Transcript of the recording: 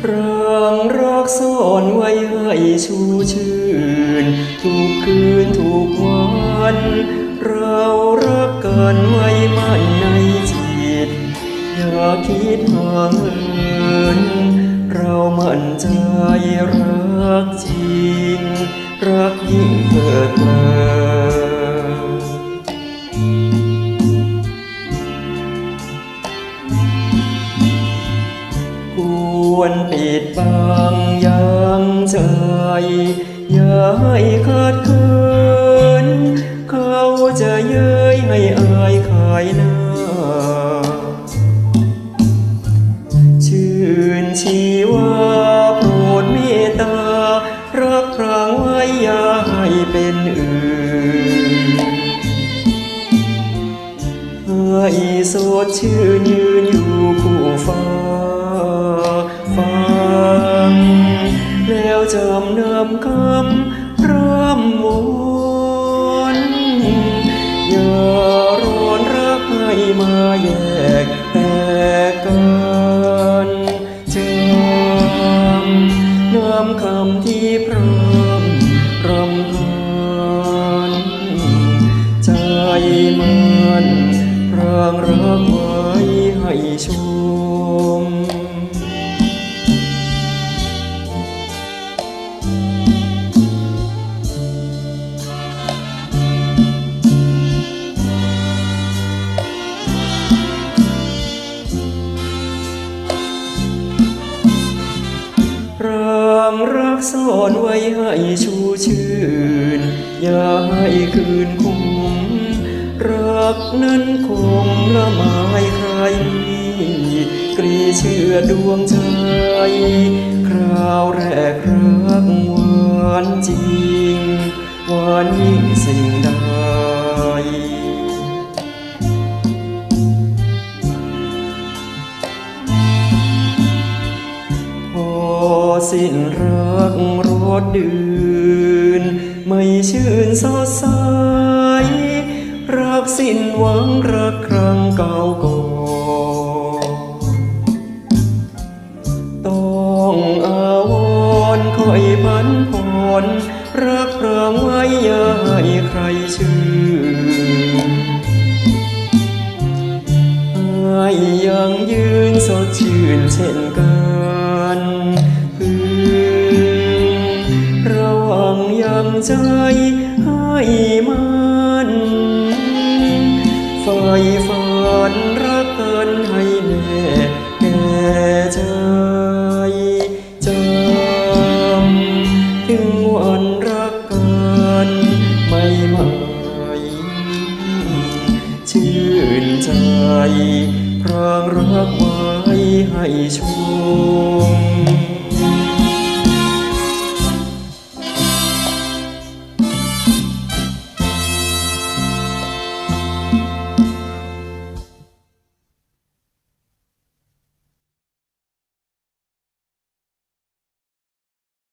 พรางรักซ่อนไว้ให้ชูชื่น ทุกคืนทุกวัน เรารักกันไว้มั่นในจิต อย่าคิดห่างเหิน เรามั่นใจรักจริง รักยิ่งเกิดมา ควนปิดบางยังใจอย่าให้ขาดคืนเขาจะเย้ยให้อายขายหน้า ชื่นชีวาโปรดเมตตา รักพรางไว้อย่าให้เป็นอื่นให้สดชื่นยืนอยู่คู่ฟ้า จำเนิมคำเริ่มวนอย่ารอนรักให้มาแยกแต่กันจำเนิมคำที่พร้อมรำพันใจมันพรางรักไว้ให้ชู งรักซ่อนไว้ให้ชูชื่น อย่าให้คืนคงรักนั้นคงละไมใครมีกรีเชื่อดวงใจ คราวแรกรักหวานจริงหวานยิ่งสิ่งใด สิ้นรักรดดื่น ไม่ชื่นสดใสรักสิ้นหวังรักครั้งเก่าก่อนต้องอาวรคอยพันผ่อนรักพรางไว้ย่าให้ใครชื่นให้ยังยืนสดชื่นเช่นกัน ใจให้มันไฟฝันรักกันให้แน่แก่ใจจำถึงวันรักกันไม่หมาชื่นใจพรางรักไว้ให้ชม